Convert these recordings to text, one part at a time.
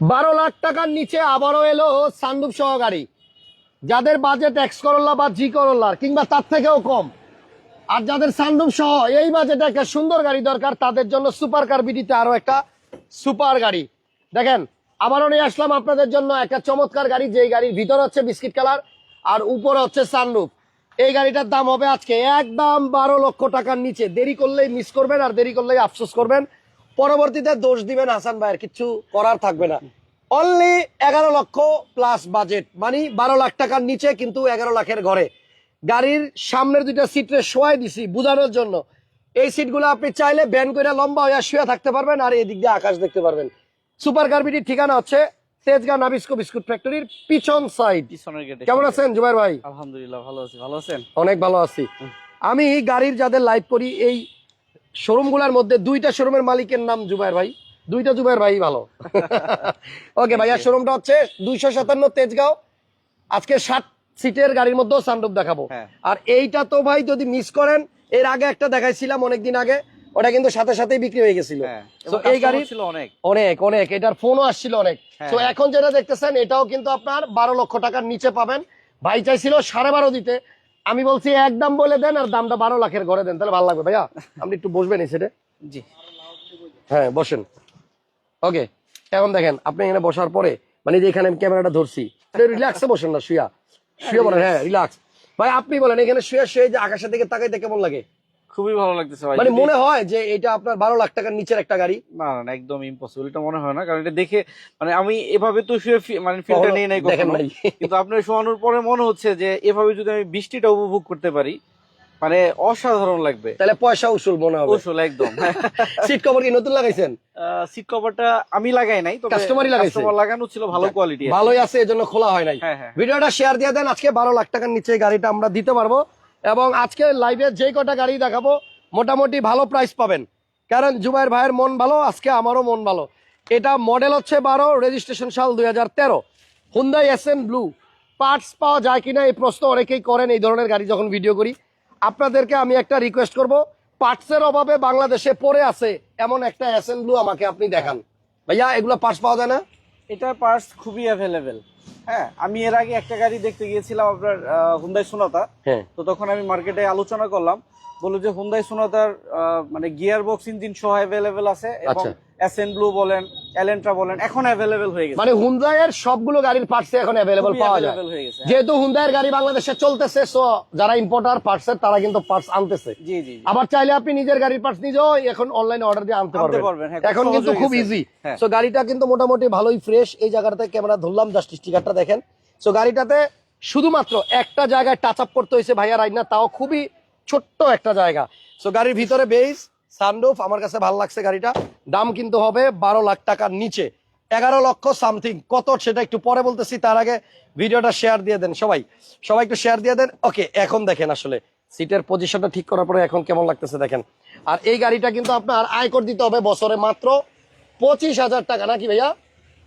বারো লাখ টাকার নিচে আবারও এলো সান্দুপ সহ গাড়ি। যাদের বাজেট এক্স করল্লা বা জি করল্লার কিংবা তার থেকেও কম। আর যাদের সান্দুপ সহ এই বাজেটে একটা সুন্দর গাড়ি দরকার, তাদের জন্য সুপার কার বিডিতে আরও একটা সুপার গাড়ি। দেখেন, আবারও নিয়ে আসলাম আপনাদের জন্য একটা চমৎকার গাড়ি, যেই গাড়ির ভিতর হচ্ছে বিস্কিট কালার, আর উপরে হচ্ছে সানরুফ এই গাড়িটার দাম হবে আজকে একদম বারো লক্ষ টাকার নিচে। দেরি করলেই মিস করবেন, আর দেরি করলেই আফসোস করবেন। পরবর্তীতে দোষ দিবেন হাসান ভাইয়ের কিছু করার থাকবে না। অনলি এগারো লক্ষ প্লাস বাজেট মানে বারো লাখ টাকার নিচে কিন্তু এগারো লাখের ঘরে। গাড়ির সামনের দুইটা সিটে শোয়াই দিছি বুঝানোর জন্য। এই সিটগুলো আপনি চাইলে ব্যান করে লম্বা হয়ে শুয়ে থাকতে পারবেন আর এদিক দিয়ে আকাশ দেখতে পারবেন। সুপার কার্বিটির ঠিকানা হচ্ছে তেজগাঁ নাবিস্কো বিস্কুট ফ্যাক্টরির পিছন সাইড কেমন আছেন জুবাইর ভাই? আলহামদুলিল্লাহ ভালো আছি। ভালো আছেন? অনেক ভালো আছি। আমি গাড়ির যাদের লাইভ করি এই শোরুমগুলোর মধ্যে দুইটা শোরুমের মালিকের নাম জুবাইর ভাই দুইটা জুবাইর ভাই ভালো। ওকে ভাই ভাইয়া শোরুমটা হচ্ছে দুইশো সাতান্ন তেজগাঁও। আজকে ষাট সিটের গাড়ির মধ্যেও সানরূপ দেখাবো। হ্যাঁ। আর এইটা তো ভাই যদি মিস করেন এর আগে একটা দেখাইছিলাম অনেকদিন আগে ওটা কিন্তু সাথে সাথেই বিক্রি হয়ে গেছিল। হ্যাঁ তো এই গাড়ি ছিল অনেক। অনেক অনেক এটার ফোনও আসছিল অনেক। তো হ্যাঁ। এখন যেটা দেখতেছেন এটাও কিন্তু আপনার বারো লক্ষ টাকার নিচে পাবেন। ভাই চাইছিল সাড়ে বারো দিতে আমি বলছি একদম বলে দেন আর দামটা বারো লাখের ঘরে দেন তাহলে ভালো লাগবে ভাইয়া। আপনি একটু বসবেন এই সেটে জি। হ্যাঁ বসেন। ওকে এখন দেখেন আপনি এখানে বসার পরে মানে যে এখানে আমি ক্যামেরাটা ধরছি রিল্যাক্সে বসেন না শুয়া। শুয়ে বলেন হ্যাঁ রিল্যাক্স ভাই আপনি বলেন এখানে শুয়ে শুয়ে যে আকাশের দিকে তাকাইতে কেমন লাগে? খুবই ভালো লাগতেছে ভাই। মানে মনে হয় যে এটা আপনার বারো লাখ টাকার নিচের একটা গাড়ি? না না একদম ইম্পসিবল এটা মনে হয় না কারণ এটা দেখে মানে আমি এভাবে তো শুয়ে মানে ফিলটা কখনো নিয়ে নাই কখনো। কিন্তু আপনার শোয়ানোর পরে মনে হচ্ছে যে এভাবে যদি আমি বৃষ্টিটা উপভোগ করতে পারি মানে অসাধারণ লাগবে। তাহলে পয়সা উসুল মনে হবে। কৌশল একদম। সিট কভার কি নতুন লাগাইছেন? সিট কভারটা আমি লাগাই নাই তবে Customer-ই লাগাইছে। customer লাগানো ছিল ভালো কোয়ালিটি ভালোই আছে এজন্য খোলা হয় নাই। হ্যাঁ হ্যাঁ ভিডিওটা শেয়ার দিয়ে দেন আজকে বারো লাখ টাকার নিচে গাড়িটা আমরা দিতে পারব। এবং আজকে লাইভে যে কটা গাড়ি দেখাবো, মোটামুটি ভালো প্রাইস পাবেন। কারণ জুবাইর ভাইয়ের মন ভালো, আজকে আমারও মন ভালো। এটা মডেল হচ্ছে বারো রেজিস্ট্রেশন সাল দুই হাজার তেরো। Hyundai S N blue parts পাওয়া যায় কিনা এই প্রশ্ন অনেকেই করেন, এই ধরনের গাড়ি যখন ভিডিও করি। আপনাদেরকে আমি একটা রিকোয়েস্ট করব পার্টসের অভাবে বাংলাদেশে পড়ে আছে এমন একটা এস এন ব্লু আমাকে আপনি দেখান। ভাইয়া, এগুলো পার্টস পাওয়া যায় না? এটা পার্টস খুবই অ্যাভেলেবেল হ্যাঁ আমি এর আগে একটা গাড়ি দেখতে গিয়েছিলাম আপনার হুন্দাই সোনাতা হ্যাঁ। তো তখন আমি মার্কেটে আলোচনা করলাম। বলল যে হুন্দাই সোনাতার আহ, মানে গিয়ার বক্স ইঞ্জিন সহ অ্যাভেলেবেল আছে এবং আচ্ছা। এসএন ব্লু বলেন এলেন্ট্রা বলেন এখন অ্যাভেলেবেল হয়ে গেছে। মানে হুন্দাইয়ের সবগুলো গাড়ির পার্টস এখন অ্যাভেলেবল পাওয়া যায়। হয়ে যেহেতু হুন্দাইয়ের গাড়ি বাংলাদেশে চলতেছে সো যারা ইম্পোর্টার পার্টসের তারা কিন্তু পার্টস আনতেছে। জি জি। আবার চাইলে আপনি নিজের গাড়ির পার্টস নিজেও এখন অনলাইনে অর্ডার দিয়ে আনতে পারবেন। হ্যাঁ, এখন কিন্তু খুব ইজি হ্যাঁ। সো গাড়িটা কিন্তু মোটামুটি ভালোই ফ্রেশ এই জায়গাটাতে ক্যামেরা ধরলাম জাস্ট স্টিকারটা দেখেন। সো গাড়িটাতে শুধুমাত্র একটা জায়গায় টাচ আপ করতে হয়েছে ভাইয়া রাইনা তাও খুবই ছোট্ট একটা জায়গা। সো গাড়ির ভিতরে বেস সানরুফ আমার কাছে ভালো লাগছে গাড়িটা। দাম কিন্তু হবে বারো লাখ টাকার নিচে। এগারো লক্ষ সামথিং কত সেটা একটু পরে বলতেছি তার আগে ভিডিওটা শেয়ার দিয়ে দেন সবাই। সবাই একটু শেয়ার দিয়ে দেন। ওকে এখন দেখেন আসলে সিটের পজিশনটা ঠিক করার পরে এখন কেমন লাগতেছে দেখেন। আর এই গাড়িটা কিন্তু আপনার আয়কর দিতে হবে বছরে মাত্র পঁচিশ হাজার টাকা নাকি ভাইয়া?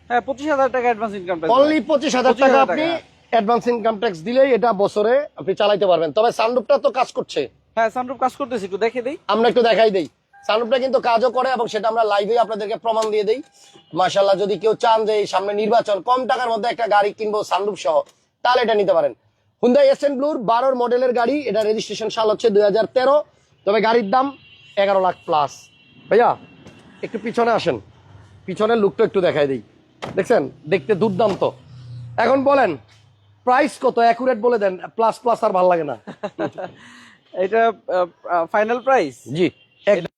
হ্যাঁ পঁচিশ হাজার টাকা অ্যাডভান্স ইনকাম অনলি পঁচিশ হাজার টাকা টাকা। আপনি অ্যাডভান্স ইনকাম ট্যাক্স দিলেই এটা বছরে আপনি চালাইতে পারবেন। তবে সানরুফটা তো কাজ করছে। হ্যাঁ সানরুফ কাজ করতেছি একটু দেখে দিই। আমরা একটু দেখাই দেই। সানরুফটা কিন্তু কাজও করে এবং সেটা আমরা লাইভে আপনাদেরকে প্রমাণ দিয়ে দেই। মাশাল্লাহ যদি কেউ চান যে এই সামনে নির্বাচন কম টাকার মধ্যে একটা গাড়ি কিনবো সানরুফ সহ তাহলে এটা নিতে পারেন। হুন্দাই এস এন ব্লুর বারোর মডেলের গাড়ি এটা রেজিস্ট্রেশন সাল হচ্ছে দু হাজার তেরো তবে গাড়ির দাম এগারো লাখ প্লাস ভাইয়া একটু পিছনে আসেন। পিছনের লুকটা একটু দেখাই দিই। দেখছেন? দেখতে দুর্দান্ত। এখন বলেন প্রাইস কত? অ্যাকুরেট বলে দেন প্লাস প্লাস আর ভালো লাগে না। এটা ফাইনাল প্রাইস জি। একদম।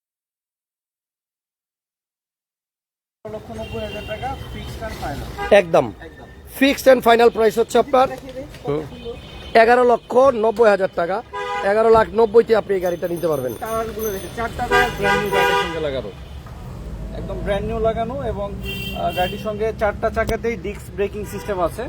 একদম। ফিক্সড অ্যান্ড ফাইনাল প্রাইস হচ্ছে আপনার এগারো লক্ষ নব্বই হাজার টাকা। এগারো লাখ নব্বইতে আপনি এই গাড়িটা নিতে পারবেন। একদম ব্র্যান্ড নিউ লাগানো এবং গাড়ির সঙ্গে চারটা চাকাতেই ডিস্ক ব্রেকিং সিস্টেম আছে।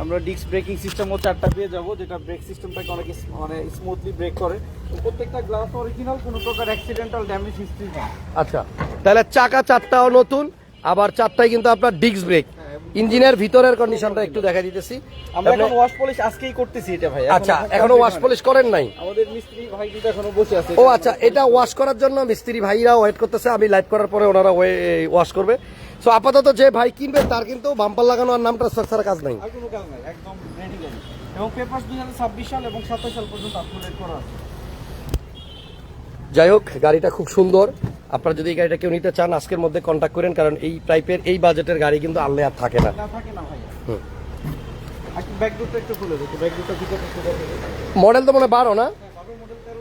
আমরা ডিস্ক ব্রেকিং সিস্টেমও চারটা পেয়ে যাব যেটা ব্রেক সিস্টেমটাকে অনেক মানে স্মুথলি ব্রেক করে। প্রত্যেকটা গ্লাস অরিজিনাল কোনো প্রকার অ্যাক্সিডেন্টাল ড্যামেজ হিস্ট্রি নেই। আচ্ছা তাহলে চাকা চারটাও নতুন আবার চারটাই কিন্তু আপনার ডিস্ক ব্রেক ইঞ্জিনের ভিতরের কন্ডিশনটা একটু দেখা দিতেছি। আমরা এখন ওয়াশ পলিশ আজকেই করতেছি এটা ভাই। আচ্ছা এখনও ওয়াশ পলিশ করেন নাই? আমাদের মিস্ত্রি ভাই কিন্তু এখনও বসে আছে। ও আচ্ছা এটা ওয়াশ করার জন্য মিস্ত্রি ভাইরা ওয়েট করতেছে আমি লাইভ করার পরে ওনারা ওয়াশ করবে। তো আপাতত যে ভাই কিনবে তার কিন্তু বাম্পার লাগানো আর নামটা ছাড়া কাজ নাই। কোনো কাজ নাই একদম রেডি গাড়ি। এবং পেপারস দুই হাজার ছাব্বিশ সাল এবং সাতাশ সাল পর্যন্ত আপলোড করা আছে। যাই হোক গাড়িটা খুব সুন্দর। আপনারা যদি এই গাড়িটা কেউ নিতে চান আজকের মধ্যে কন্ট্যাক্ট করেন কারণ এই টাইপের এই বাজেটের গাড়ি কিন্তু আনলে আর থাকে না। মডেল তো মনে হয় বারো না? তেরো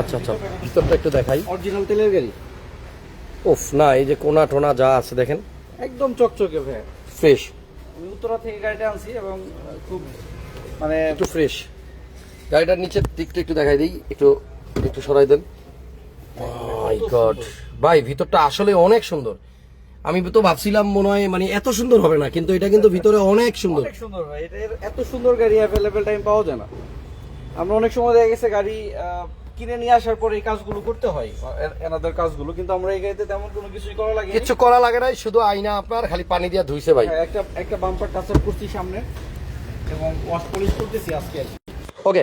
আচ্ছা আচ্ছা ভিতরটা একটু দেখাই। অরিজিনাল তেলের গাড়ি? উফ না এই যে কোনা টোনা যা আছে দেখেন। একদম চকচকে ভাইয়া ফ্রেশ আমি উত্তরা থেকে গাড়িটা আনছি এবং খুব মানে একটু ফ্রেশ গাড়িটার নিচের দিকটা একটু দেখাই দিই একটু একটু সরাই দেন। মাই গড ভাই ভিতরটা আসলে অনেক সুন্দর। আমি তো ভাবছিলাম মনে হয় মানে এত সুন্দর হবে না কিন্তু এটা কিন্তু ভিতরে অনেক সুন্দর। অনেক সুন্দর ভাই। এটা এত সুন্দর গাড়ি অ্যাভেলেবেল টাইম পাওয়া যায় না। আমরা অনেক সময় দেখা গেছে গাড়ি কিনে নিয়ে আসার পরে এই কাজগুলো করতে হয়। এনাদের কাজগুলো কিন্তু আমরা এই গাড়িতে তেমন কোনো কিছুই করা লাগে কিছু করা লাগে নাই শুধু আইনা আপনার খালি পানি দিয়ে ধুইছে ভাই। একটা একটা বাম্পার টাচ আপ করছি সামনে এবং ওয়াশ পলিশ করতেছি আজকে। ওকে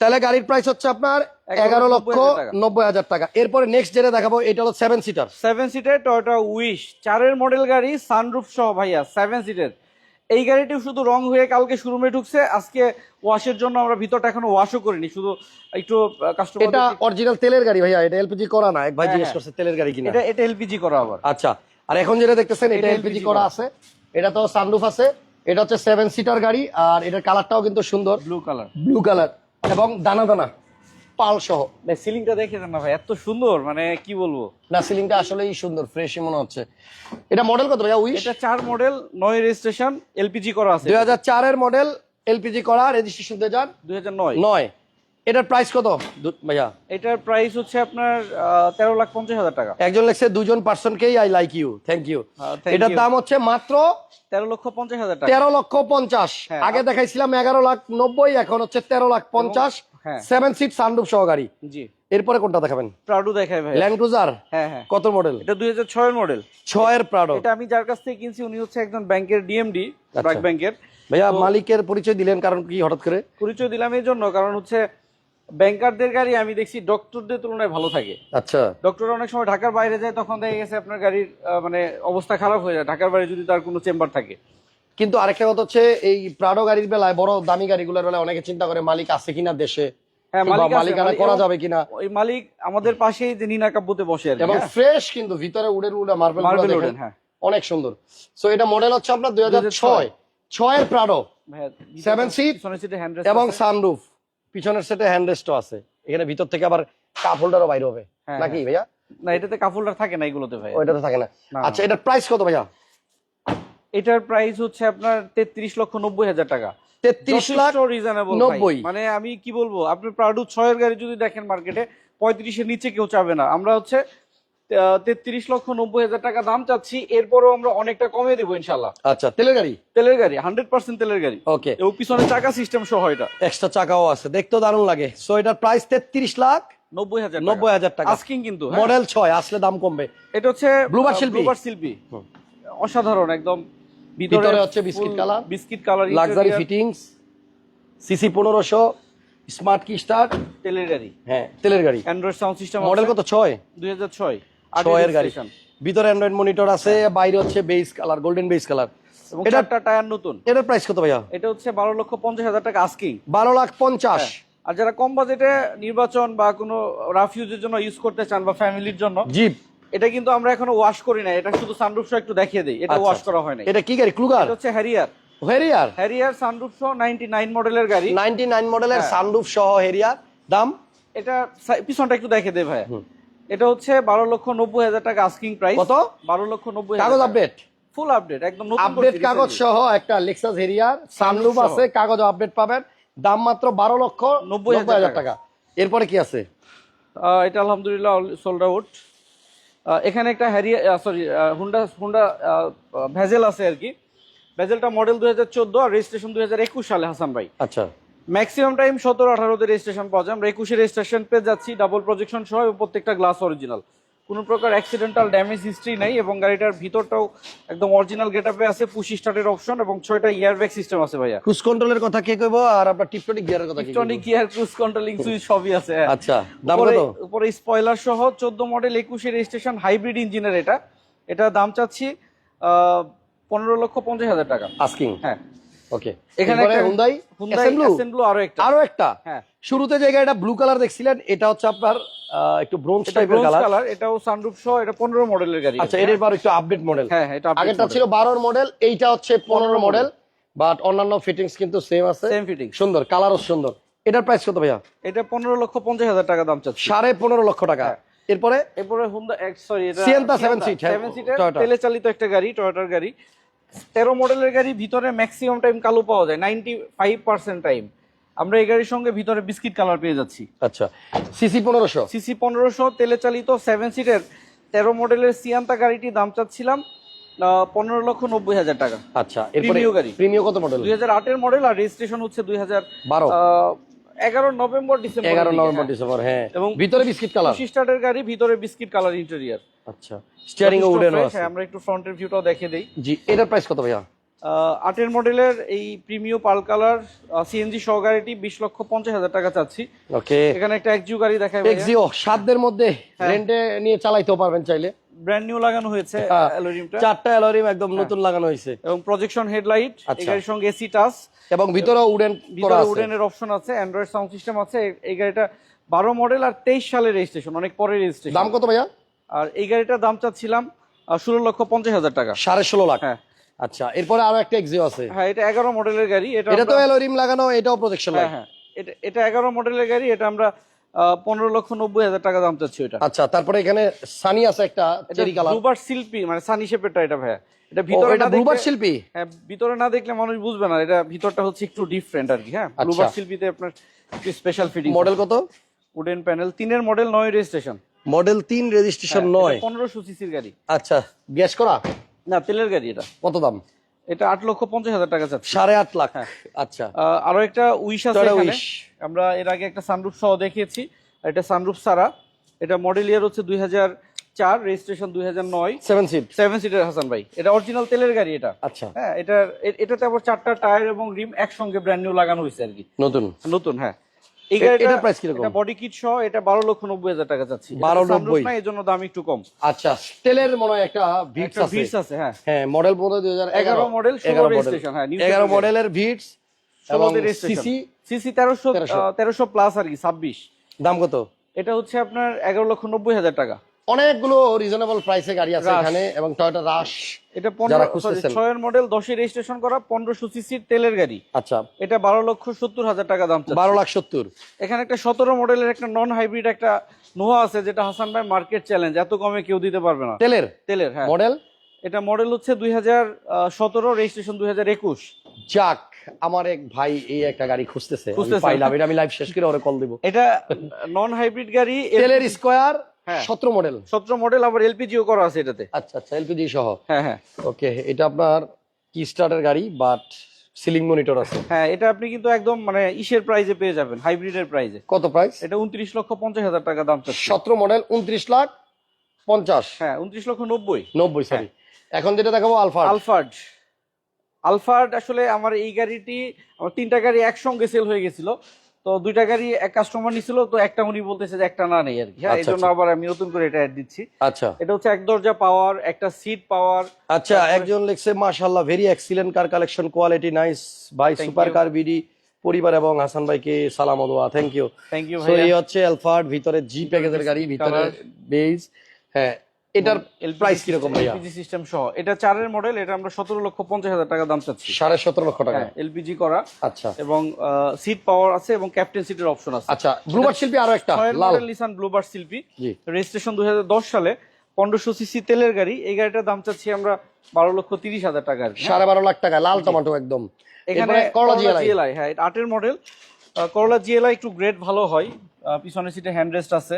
তাহলে গাড়ির প্রাইস হচ্ছে আপনার এগারো লক্ষ নব্বই হাজার টাকা। এরপরে নেক্সট যেটা দেখাবো এটা হলো সেভেন সিটার সেভেন সিটের টয়োটা উইশ চারের মডেল গাড়ি সানরুফ সহ ভাইয়া সেভেন সিটের এই গাড়িটি শুধু রং হয়ে কালকে শোরুমে ঢুকছে। আজকে ওয়াশের জন্য আমরা ভিতরটা এখনও ওয়াশও করিনি শুধু একটু কাস্টমার এটা অরিজিনাল তেলের গাড়ি ভাইয়া এটা এলপিজি করা না এক ভাই হ্যাঁ, জিজ্ঞেস হ্যাঁ। করছে তেলের গাড়ি কিনা। এটা এটা এলপিজি করা আবার। আচ্ছা আর এখন যেটা দেখতেছেন এটা এলপিজি করা করা। আছে। এটা তো সানরুফ আছে এটা হচ্ছে সেভেন সিটার গাড়ি আর এটার কালারটাও কিন্তু সুন্দর। ব্লু কালার ব্লু কালার এবং দানা দানা। পাল সহ। সিলিংটা দেখে দেন না ভাই? এত সুন্দর মানে কি বলব? না সিলিংটা আসলেই সুন্দর ফ্রেশই মনে হচ্ছে। এটা মডেল কত ভাইয়া উইশ এটা চার মডেল নয় রেজিস্ট্রেশন এলপিজি করা আছে। দুই হাজার চারের মডেল এলপিজি করা রেজিস্ট্রেশন দিয়ে যান। দুই হাজার নয়। নয়। এটার প্রাইস কত ভাইয়া? এটার প্রাইস হচ্ছে আপনার তেরো লাখ পঞ্চাশ হাজার টাকা। একজন লেখছে দুজন পার্সনকেই I like you thank you এটার দাম হচ্ছে মাত্র তেরো লক্ষ পঞ্চাশ হাজার টাকা। তেরো লক্ষ পঞ্চাশ। হ্যাঁ, আগে দেখাইছিলাম এগারো লাখ নব্বই এখন হচ্ছে তেরো লাখ পঞ্চাশ। সেভেন সিট সানরুফ সহ গাড়ি জি। এরপরে কোনটা দেখাবেন? প্রাডু দেখায় ভাই ল্যান্ড ক্রুজার হ্যাঁ হ্যাঁ। কত মডেল এটা দুই হাজার ছয়ের মডেল এর প্রাডো এটা আমি যার কাছ থেকে কিনছি উনি হচ্ছে একজন ব্যাংকের ডিএমডি আচ্ছা। ব্র্যাক ব্যাংকের। ভাইয়া মালিকের পরিচয় দিলেন কারণ কি হঠাৎ করে? পরিচয় দিলাম এই জন্য কারণ হচ্ছে ব্যাংকারদের গাড়ি আমি দেখছি ডক্টরদের তুলনায় ভালো থাকে। আচ্ছা। ডক্টর অনেক সময় ঢাকার বাইরে যায় তখন দেখা গেছে আপনার গাড়ির মানে অবস্থা খারাপ হয়ে যায়। ঢাকার বাইরে যদি তার কোনো চেম্বার থাকে। কিন্তু আরেকটা কথা হচ্ছে এই প্রাডো গাড়ির বেলায় বড় দামি গাড়িগুলোর বেলায় অনেকে চিন্তা করে মালিক আছে কিনা দেশে হ্যাঁ মালিকানা করা যাবে কিনা। ওই মালিক আমাদের পাশেই যে বসে এবং হ্যাঁ। ফ্রেশ কিন্তু ভিতরে উড়ে উড়ে মার্বেল মার্বেল ওডেন হ্যাঁ। অনেক সুন্দর। সো এটা মডেল হচ্ছে আপনার দুই হাজার ছয়। ছয়ের প্রাডো পিছনের সিটে এবং সানরুফ পিছনের সেটে হ্যান্ডরেস্টও আছে। এখানে ভিতর থেকে আবার কাপ হোল্ডারও বাইরে হবে। নাকি ভাইয়া? না এটাতে কাফুলটা থাকে না এগুলোতে ভাই ওইটাতে থাকে না। আচ্ছা এটার প্রাইস কত ভাইয়া? এটার প্রাইস হচ্ছে আপনার তেত্রিশ লক্ষ নব্বই হাজার টাকা। তেত্রিশ লাখ রিজনেবল নব্বই। মানে আমি কি বলব আপনি প্রাডু ছয়ের গাড়ি যদি দেখেন মার্কেটে পঁয়ত্রিশের নিচে কেউ চাবে না। আমরা হচ্ছে তেত্রিশ লক্ষ নব্বই হাজার টাকা দাম চাচ্ছি এরপরও আমরা অনেকটা কমে দেবো ইনশাল্লাহ আচ্ছা তেলের গাড়ি? তেলের গাড়ি হান্ড্রেড পার্সেন্ট তেলের গাড়ি। ওকে এবং পিছনে চাকা সিস্টেম সহ এটা। এক্সট্রা চাকাও আছে দেখতেও দারুণ লাগে। সো এটার প্রাইস তেত্রিশ লাখ নব্বই হাজার নব্বই হাজার টাকা। আস্কিং কিন্তু হ্যাঁ। মডেল ছয় আসলে দাম কমবে। এটা হচ্ছে শিল্পী। ব্লুবার শিল্পী। অসাধারণ একদম। ভিতরে হচ্ছে biscuit color, biscuit colour luxury fittings CC পনেরোশো স্মার্ট কি স্টার তেলের গাড়ি। হ্যাঁ তেলের গাড়ি। অ্যান্ড্রয়েড সাউন্ড সিস্টেম মডেল কত? ছয়? দুই হাজার ছয়। ছয়ের গাড়ি। ভিতরে অ্যান্ড্রয়েড মনিটর আছে বাইরে হচ্ছে base colour golden base colour এটা চারটা টায়ার নতুন। এটার প্রাইস কত ভাইয়া? এটা হচ্ছে বারো লক্ষ পঞ্চাশ হাজার টাকা আস্কিং বারো লাখ পঞ্চাশ। আর যারা কম বাজেটে নির্বাচন বা কোনো রাফ ইউজের জন্য ইউজ করতে চান বা ফ্যামিলির জন্য জিপ এটা কিন্তু আমরা এখনও ওয়াশ করি না এটা শুধু সানরুফ সহ একটু দেখিয়ে দিই। এটা ওয়াশ করা হয় না এটা কি গাড়ি? ক্লুগার এটা হচ্ছে হ্যারিয়ার হেরিয়ার হ্যারিয়ার সানরুফ সহ নাইনটি নাইন মডেলের গাড়ি। নাইনটি নাইন মডেলের। সানরুফ সহ হেরিয়ার দাম? এটা পিছনটা একটু দেখে দে ভাই এটা হচ্ছে বারো লক্ষ নব্বই হাজার টাকা আস্কিং প্রাইস কত? বারো লক্ষ নব্বই কাগজ আপডেট ফুল আপডেট একদম নতুন আপডেট কাগজ সহ একটা লেক্সাস হেরিয়ার সানরুফ আছে কাগজ আপডেট পাবেন। দাম মাত্র বারো লক্ষ নব্বই নব্বই হাজার হাজার টাকা। এরপরে কি আছে? এটা আলহামদুলিল্লাহ সোল্ড আউট এখানে একটা Harrier sorry Honda Honda Vezel আছে আর কি। ভেজেলটা মডেল দুই হাজার চোদ্দ আর রেজিস্ট্রেশন দুই হাজার একুশ সালে হাসান ভাই। আচ্ছা। ম্যাক্সিমাম টাইম সতেরো আঠারোতে রেজিস্ট্রেশন পাওয়া যায়। আমরা একুশে রেজিস্ট্রেশন পেয়ে যাচ্ছি ডাবল প্রজেকশন সহ প্রত্যেকটা গ্লাস অরিজিনাল কোনো প্রকার অ্যাক্সিডেন্টাল ড্যামেজ হিস্ট্রি নাই এবং গাড়িটার ভিতরটাও একদম অরিজিনাল গেটআপে আছে পুশি স্টার্টের অপশন এবং ছয়টা ইয়ারব্যাগ সিস্টেম আছে ভাইয়া। ক্রুজ কন্ট্রোলের কথা কে কইবো আর আপনার টিপটনিক গিয়ারের কথা কি electronic gear cruise controlling switch সবই আছে হ্যাঁ। আচ্ছা দাম কত? উপরে স্পয়লার সহ চোদ্দ মডেল একুশে রেজিস্ট্রেশন হাইব্রিড ইঞ্জিনের এটা। এটা দাম চাচ্ছি পনেরো লক্ষ পঞ্চাশ হাজার টাকা। আস্কিং হ্যাঁ। ওকে এখানে হুন্দাই Blue? আরও একটা। আরও একটা? হ্যাঁ। শুরুতে যে গাড়িটা ব্লু কালার দেখছিলেন এটা হচ্ছে আপনার একটু ব্রোঞ্জ টাইপের কালার এটাও সানরুফ সহ এটা পনেরো মডেলের গাড়ি। আচ্ছা এর পর একটু আপডেট মডেল হ্যাঁ হ্যাঁ, এটা আগেরটা ছিল বারোর মডেল এইটা হচ্ছে পনেরো 15 মডেল বাট অন্যান্য ফিটিংস কিন্তু সেম আছে। সেম ফিটিং সুন্দর কালারও সুন্দর। এটার প্রাইস কত ভাইয়া? এটা পনেরো লক্ষ পঞ্চাশ হাজার টাকা দাম চাচ্ছি। সাড়ে পনেরো লক্ষ টাকা। হ্যাঁ। এরপরে? এরপরে হুন্ডা সরি এটা seven seat, হ্যাঁ, সেভেন সিটের Toyota। তেলে চালিত একটা গাড়ি টয়োটার গাড়ি। তেরো মডেলের গাড়ি ভিতরে ম্যাক্সিমাম টাইম কালো পাওয়া যায় নাইনটি ফাইভ পার্সেন্ট টাইম আমরা এই গাড়ির সঙ্গে ভিতরে বিস্কিট কালার পেয়ে যাচ্ছি। আচ্ছা। সিসি পনেরোশো? সিসি পনেরোশো তেলে চালিত সেভেন সিটের তেরো মডেলের সিয়ান্তা গাড়িটি দাম চাচ্ছিলাম পনেরো লক্ষ নব্বই হাজার টাকা। আচ্ছা Premium গাড়ি। প্রিমিয় কত মডেল দুই হাজার আটের মডেল আর রেজিস্ট্রেশন হচ্ছে দুই হাজার বারো। এগারো নভেম্বর ডিসেম্বর এগারো নভেম্বর ডিসেম্বর হ্যাঁ। এবং ভিতরে বিস্কিট কালার স্টার্টের গাড়ি ভিতরে বিস্কিট কালার ইন্টেরিয়ার আচ্ছা। স্টিয়ারিং উডেন আছে। হ্যাঁ আমরা একটু ফ্রন্টের ভিউটাও দেখে দেই। জি এটার প্রাইস কত ভাইয়া? আটের মডেলের এই প্রিমিয় পাল কালার সিএনজি সহ গাড়িটি বিশ লক্ষ পঞ্চাশ হাজার টাকা চাচ্ছি। ওকে। এখানে একটা একজিউ গাড়ি দেখায় এক্সিও সাতদের মধ্যে হ্যাঁ। রেন্টে নিয়ে চালাইতেও পারবেন চাইলে। ব্র্যান্ড নিউ লাগানো হয়েছে হ্যাঁ। অ্যালোরিমটা চারটা অ্যালোরিম একদম নতুন লাগানো হয়েছে। এবং প্রজেকশন হেডলাইট এই আচ্ছা। গাড়ির সঙ্গে এসি টাচ এবং ভিতরে উডেন ভিতরে উডেনের অপশন আছে অ্যান্ড্রয়েড সাউন্ড সিস্টেম আছে। এই- এই গাড়িটা বারো মডেল আর তেইশ সালের রেজিস্ট্রেশন অনেক পরে রেজিস্ট্রেশন দাম কত ভাইয়া? আর এই গাড়িটার দাম চাচ্ছিলাম ষোলো লক্ষ পঞ্চাশ হাজার টাকা। সাড়ে ষোলো লাখ। হ্যাঁ। আচ্ছা এরপরে আরও একটা এক্সিও আছে। হ্যাঁ এটা এগারো মডেলের গাড়ি এটা এটা তো অ্যালোরিম লাগানো এটাও প্রোটেকশন হ্যাঁ হ্যাঁ। এটা এটা এগারো মডেলের গাড়ি এটা আমরা পনেরো লক্ষ নব্বই হাজার টাকা দাম চাচ্ছি ওটা আচ্ছা তারপরে এখানে সানি আছে একটা চেরি কালার ব্লুবার শিল্পী মানে সানি শেপেরটা এটা ভাইয়া। এটা ভিতরে এটা ব্লুবার শিল্পী? হ্যাঁ ভিতরে না দেখলে মানুষ বুঝবে না এটা ভিতরটা হচ্ছে একটু ডিফারেন্ট আর কি হ্যাঁ। আচ্ছা। ব্লুবার শিল্পীতে আপনার একটু স্পেশাল ফিটিং মডেল কত? উডেন প্যানেল তিনের মডেল নয় রেজিস্ট্রেশন মডেল তিন রেজিস্ট্রেশন নয়। পনেরোশো সিসির গাড়ি। আচ্ছা গ্যাস করা? না তেলের গাড়ি এটা। কত দাম? এটা আট লক্ষ পঞ্চাশ হাজার টাকা চাচ্ছি সাড়ে আট লাখ। আচ্ছা। আরও একটা উইশ আছে Wish। আমরা এর আগে একটা সানরুফ সহ দেখিয়েছি। এটা সানরুফ সারা এটা মডেল ইয়ার হচ্ছে দুই হাজার চার রেজিস্ট্রেশন দুই হাজার নয়। Seven seat seven seater Hasan ভাই। এটা অরিজিনাল তেলের গাড়ি এটা। আচ্ছা। হ্যাঁ এটা এটাতে আবার চারটা টায়ার এবং রিম একসঙ্গে ব্র্যান্ড নিউ লাগানো হয়েছে আর কি। নতুন। নতুন হ্যাঁ। এই এ- গাড়িটা এটার এটা বডি কিট সহ এটা বারো লক্ষ নব্বই হাজার টাকা চাচ্ছি। 12,90 এই জন্য দাম একটু কম। আচ্ছা স্টেলের মনে হয় একটা ভিটস আছে। ভিটস আছে হ্যাঁ। হ্যাঁ মডেল বলে হয় হাজার এগারো। মডেল ষোলো রেজিস্ট্রেশন হ্যাঁ এগারো মডেলের ভিটস এবং সিসি সিসি তেরোশো 1300 তেরোশো প্লাস আর কি ছাব্বিশ। দাম কত? এটা হচ্ছে আপনার এগারো লক্ষ নব্বই হাজার টাকা। অনেকগুলো রিজনেবল প্রাইসে গাড়ি আছে। এখানে এবং টয়োটা রাশ এটা পনেরো। ছয়ের মডেল দশে রেজিস্ট্রেশন করা পনেরোশো সিসির তেলের গাড়ি। আচ্ছা। এটা বারো লক্ষ সত্তর হাজার টাকা দাম বারো লাখ সত্তর। এখানে একটা সতেরো মডেলের একটা নন হাইব্রিড একটা নোয়া আছে যেটা হাসান ভাই মার্কেট চ্যালেঞ্জ এত কমে কেউ দিতে পারবে না। তেলের? তেলের হ্যাঁ। মডেল এটা মডেল হচ্ছে দুই হাজার সতেরো রেজিস্ট্রেশন দুই হাজার একুশ। যাক আমার এক ভাই এই একটা গাড়ি খুঁজতেছে। পাইলাম এটা আমি লাইভ শেষ করে ওরে কল দিব। এটা নন হাইব্রিড গাড়ি তেলের স্কোয়ার হ্যাঁ। সতেরো মডেল সতেরো মডেল আবার এলপিজিও করা আছে এটাতে। আচ্ছা আচ্ছা এলপিজি সহ। হ্যাঁ হ্যাঁ। ওকে এটা আপনার কি স্টার্টের গাড়ি বাট সিলিং মনিটর আছে। হ্যাঁ এটা আপনি কিন্তু একদম মানে ইসের প্রাইজে পেয়ে যাবেন হাইব্রিডের প্রাইজে কত প্রাইস এটা উনত্রিশ লক্ষ পঞ্চাশ হাজার টাকা দাম চাচ্ছে। সতেরো মডেল উনত্রিশ লাখ পঞ্চাশ। হ্যাঁ উনত্রিশ লক্ষ নব্বই। নব্বই সরি এখন যেটা দেখাবো আলফা আলফার্ড আলফার্ড আসলে আমার এই গাড়িটি আমার তিনটা গাড়ি একসঙ্গে সেল হয়ে গেছিল। তো দুইটা গাড়ি এক কাস্টমার নিছিল তো একটা উনি বলতেছে যে একটা না নেই আর কি। হ্যাঁ এই আচ্ছা, জন্য আবার আমি নতুন করে এটা অ্যাড দিচ্ছি। আচ্ছা। এটা হচ্ছে এক দরজা পাওয়ার একটা সিট পাওয়ার আচ্ছা একজন লিখছে মাশাআল্লাহ very excellent car collection quality nice ভাই সুপার কার বিডি পরিবার এবং হাসান ভাইকে সালাম ও দোয়া thank you thank you so এই হচ্ছে আলফার্ড ভিতরে জি প্যাকেজের গাড়ি ভিতরে বেজ হ্যাঁ এটার প্রাইস কীরকম ভাইয়া? এলপিজি সিস্টেম সহ। এটা চারের মডেল এটা আমরা সতেরো লক্ষ পঞ্চাশ হাজার টাকা দাম চাচ্ছি। সাড়ে সতেরো লক্ষ টাকা। হ্যাঁ এলপিজি করা। আচ্ছা। এবং সিট পাওয়ার আছে এবং ক্যাপ্টেন সিটের অপশন আছে। আচ্ছা ব্লুবার্ড শিল্পী আরও একটা মডেল নিসান ব্লুবার শিল্পী। রেজিস্ট্রেশন দু হাজার দশ সালে পনেরোশো সিসি তেলের গাড়ি। এই গাড়িটার দাম চাচ্ছি আমরা বারো লক্ষ তিরিশ হাজার টাকা আর কি, হ্যাঁ? সাড়ে বারো লাখ টাকা লাল টমেটো একদম। এখানে করলা জিএলআই হ্যাঁ আটের মডেল করলা জিএলআই একটু গ্রেড ভালো হয়। পিছনের সিটে হ্যান্ড রেস্ট আছে।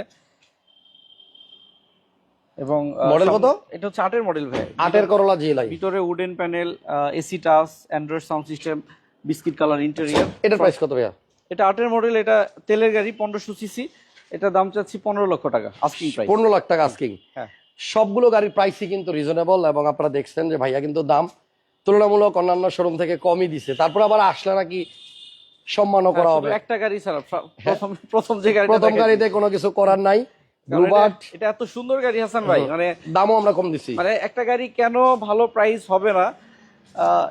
এবং সামনে- কত? এটা হচ্ছে আটের মডেল ভাই। আটের করলা ভিতরে wooden panel AC touch Android sound system biscuit colour interior এটার প্রাইস কত ভাইয়া? এটা আটের মডেল এটা তেলের গাড়ি পনেরোশো সিসি এটা দাম চাচ্ছি পনেরো লক্ষ টাকা আস্কিং প্রাইস পনেরো লাখ টাকা আস্কিং হ্যাঁ। সবগুলো গাড়ির প্রাইসই কিন্তু রিজনেবল এবং আপনারা দেখছেন যে ভাইয়া কিন্তু দাম তুলনামূলক অন্যান্য শোরুম থেকে কমই দিছে। তারপর আবার আসলে নাকি সম্মানও করা হ্যাঁ, হবে। একটা গাড়ি ছাড়া প্রথম প্রথম যে গাড়িটা প্রথম গাড়িতে কোনো কিছু করার নাই। এটা- এত সুন্দর গাড়ি হাসান ভাই মানে দামও আমরা কম দিছি। মানে একটা গাড়ি কেন ভালো প্রাইস হবে না?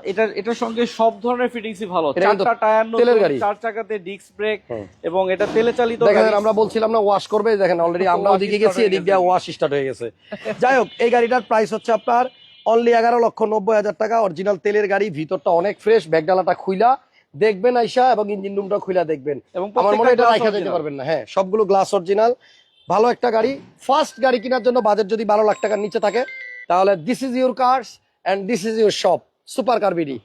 এটার এটার সঙ্গে সব ধরনের ফিটিংসই ভালো। চারটা টায়ার তেলের গাড়ি। চার চাকাতে ডিস্ক ব্রেক এবং এটা তেলে চালিত দেখেন আমরা বলছিলাম না ওয়াশ করবে দেখেন অলরেডি আমরা ওদিকে গেছি এদিক দিয়ে ওয়াশ স্টার্ট হয়ে গেছে। যাই হোক এই গাড়িটার প্রাইস হচ্ছে আপনার অনলি এগারো লক্ষ নব্বই হাজার টাকা। অরিজিনাল তেলের গাড়ি ভিতরটা অনেক ফ্রেশ ব্যাগডালাটা খুইলা দেখবেন আইসা এবং ইঞ্জিন রুমটা খুইলা দেখবেন। এবং আমার মনে হয় এটা রাখা যেতে পারবেন না। হ্যাঁ সবগুলো গ্লাস অরিজিনাল ভালো একটা গাড়ি ফার্স্ট গাড়ি কেনার জন্য বাজেট যদি বারো লাখ টাকার নিচে থাকে তাহলে this is your cars and this is your shop super car BD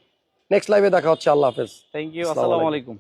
next লাইভে দেখা হচ্ছে আল্লাহ হাফেজ। থ্যাংক ইউ আসসালামু আলাইকুম।